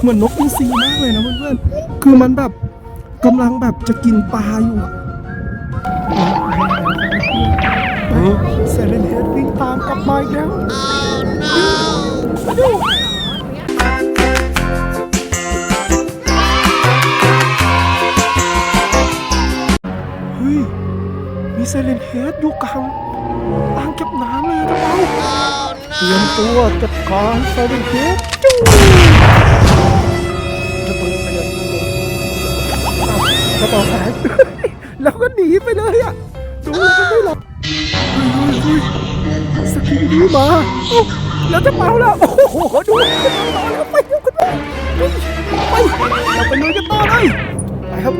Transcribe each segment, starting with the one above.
เหมือนนกอินทรีมากเลยนะเพื่อนๆ คือมันแบบกำลังแบบจะกินปลาอยู่อะเซเลนเฮดวิ่งตามกลับมาอีกแล้วเฮ้ย มีเซเลนเฮดอยู่กลางอ่างเก็บน้ำเลยนะเจ้าเตรียมตัวจัดการเซเลนเฮด ดีมาเอ้าแล้วจะเมาแล้ว โอ้โห ดูต่อแล้วไปเร็วกันเลยเฮ้ยไปเราไปลุยกันต่อเลยไปครับ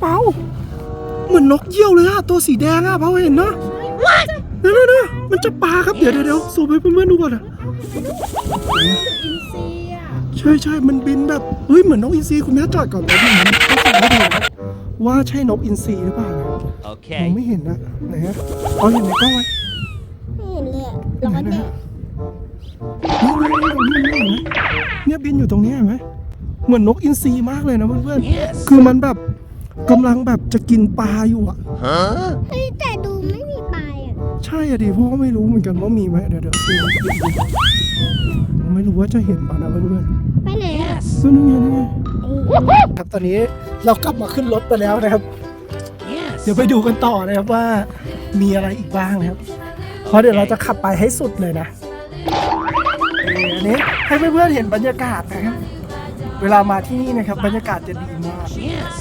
เปาเหมือนนกเยี่ยวเลยอะตัวสีแดงอะเปาเห็นนะเดี๋ยวเดี๋ยวเดี๋ยวมันจะปลาครับ เดี๋ยวเดี๋ยวสูบให้เพื่อนๆดูก่อนอะอินซีอะใช่ใช่มันบินแบบเฮ้ยเหมือนนกอินทรีคุณแม่จอดก่อนแล้วดิมันต้องส่งให้ดูว่าใช่นกอินทรีหรือเปล่า มอง Okay. ไม่เห็นนะไหนฮะเอาเห็นในกล้องไหมไม่เห็นเลยอะร้อนเนี่ยนี่นี่นี่นี่เห็นไหมเนี่ยบินอยู่ตรงนี้เห็นไหมเหมือนนกอินทรีมากเลยนะเพื่อน Yes. ๆคือมันแบบกำลังแบบจะกินปลาอยู่อะ Huh? เฮ้ยแต่ดูไม่มีปลายอะใช่อะดิเพราะว่าไม่รู้เหมือนกันว่ามีไหมเดี๋ยวเดี๋ยวดูไม่รู้ว่าจะเห็นป่ะนะเพื่อนไปไหนอะๆซึ่งนี่ไงนี่ไง ครับตอนนี้เรากลับมาขึ้นรถไปแล้วนะครับ Yes. เดี๋ยวไปดูกันต่อนะครับว่ามีอะไรอีกบ้างนะครับ เพราะเดี๋ยวเราจะขับไปให้สุดเลยนะนี่อันนี้ให้เพื่อนๆเห็นบรรยากาศนะครับเวลามาที่นี่นะครับบรรยากาศจะดีมาก Yes.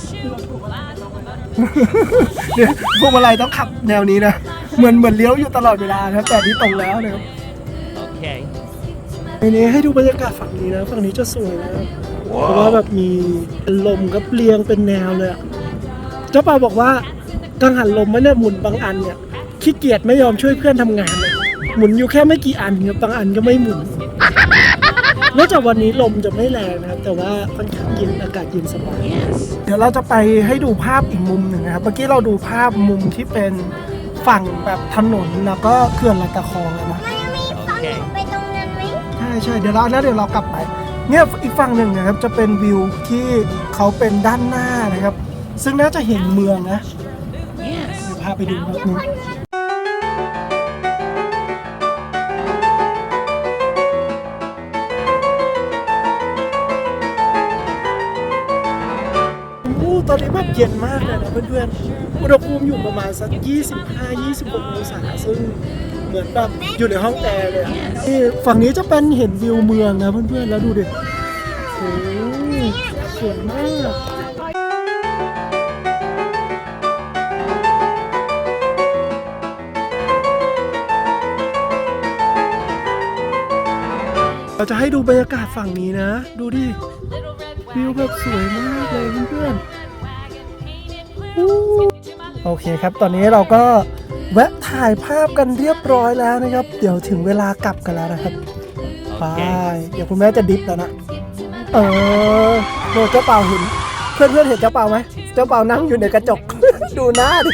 เดี๋ยวพวกอะไรต้องขับแนวนี้นะเหมือนเหมือนเลี้ยวอยู่ตลอดเวลานะครับแต่นี่ตรงแล้วนะครับ Okay. อันนี้ให้ดูบรรยากาศฝั่งนี้นะฝั่งนี้จะสวยนะเพราะว่าแบบมีลมกับเรียงเป็นแนวเลยอะเจ้าป่าบอกว่า กังหันลมมันเนี่ยหมุนบางอันเนี่ยขี้เกียจไม่ยอมช่วยเพื่อนทำงานเลยหมุนอยู่แค่ไม่กี่อันครับบางอันก็ไม่หมุนนอกจากวันนี้ลมจะไม่แรงนะครับ แต่ว่าค่อนข้างเย็นอากาศเย็นสบาย Yes. เดี๋ยวเราจะไปให้ดูภาพอีกมุมหนึ่งนะครับเมื่อกี้เราดูภาพมุมที่เป็นฝั่งแบบถนนแล้วก็เขื่อนลำตะคองอะนะ Okay. ไปตรงนั้นไหมใช่ใช่เดี๋ยวเราแล้วเดี๋ยวเรากลับไปเนี่ยอีกฝั่งหนึ่งนะครับจะเป็นวิวที่เขาเป็นด้านหน้านะครับ ซึ่งน่าจะเห็นเมืองนะ Yes. เดี๋ยว พาไปดูครับนึงโอ้ตอนนี้แบบเย็นมากเลยนะเพื่อนๆ อุณหภูมิอยู่ประมาณสัก 25-26 องศา ซึ่งเหมือนแบบอยู่ในห้องแอร์เลยอะนี่ฝั่งนี้จะเป็นเห็นวิวเมืองนะเพื่อนๆ แล้วดูดิโอ้สวยมาก เราจะให้ดูบรรยากาศฝั่งนี้นะ ดูดิ วิวแบบสวยมากเลยเพื่อนๆอู้โอเคครับ ตอนนี้เราก็แวะถ่ายภาพกันเรียบร้อยแล้วนะครับ เดี๋ยวถึงเวลากลับกันแล้วนะครับไปเดี๋ยวคุณแม่จะดิฟแล้วนะ เออโดเจ้าเป่าเห็น เพื่อนๆเห็นเจ้าเป่าไหม เจ้าเป่านั่งอยู่ในกระจก ดูหน้าดิ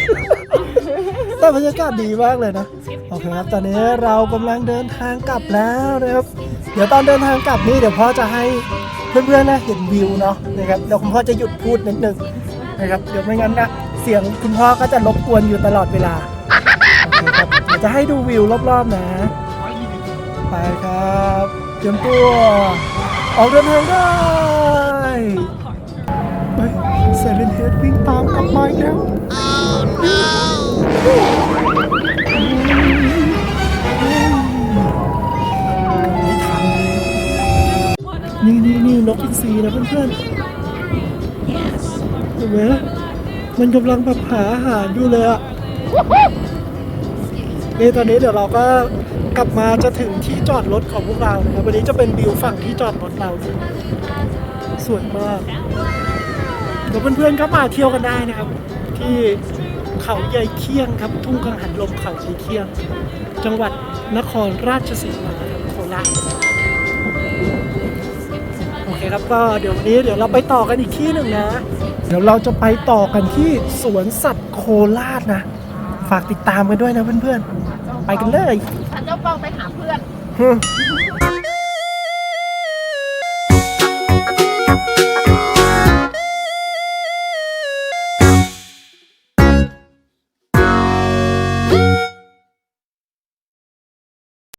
แต่บรรยากาศดีมากเลยนะ โอเคครับ ตอนนี้เรากำลังเดินทางกลับแล้วนะครับ เดี๋ยวตอนเดินทางกลับนี่เดี๋ยวพ่อจะให้เพื่อนๆนะเห็นวิวเนาะนะครับเดี๋ยวคุณพ่อจะหยุดพูดนิดนึงนะครับเดี๋ยวไม่งั้นนะเสียงคุณพ่อก็จะรบกวนอยู่ตลอดเวลาโอเคครับเดี๋ยวจะให้ดูวิวรอบๆนะไปครับเตรียมตัวออกเดินทางได้ เซเลนเฮดวิ่งตามกลับมาอีกแล้วนี่นี่นี่นกอินทรีนะเพื่อนๆเห็นไหมมันกำลังแบบหาอาหารอยู่เลยอะนี่ตอนนี้เดี๋ยวเราก็กลับมาจะถึงที่จอดรถของพวกเรานะครับวันนี้จะเป็นวิวฝั่งที่จอดรถเราสวยมาก เดี๋ยวเพื่อนๆก็มาเที่ยวกันได้นะครับ ที่เขาใหญ่เคียงครับ ทุ่งกังหันลมเขาใหญ่เคียง จังหวัดนครราชสีมาครับโคราชโอเคครับก็เดี๋ยววันนี้เดี๋ยวเราไปต่อกันอีกที่หนึ่งนะ เดี๋ยวเราจะไปต่อกันที่สวนสัตว์โคราชนะ ฝากติดตามกันด้วยนะเพื่อนๆ ไปกันเลย ฉันจะเป้าไปหาเพื่อน ฮึ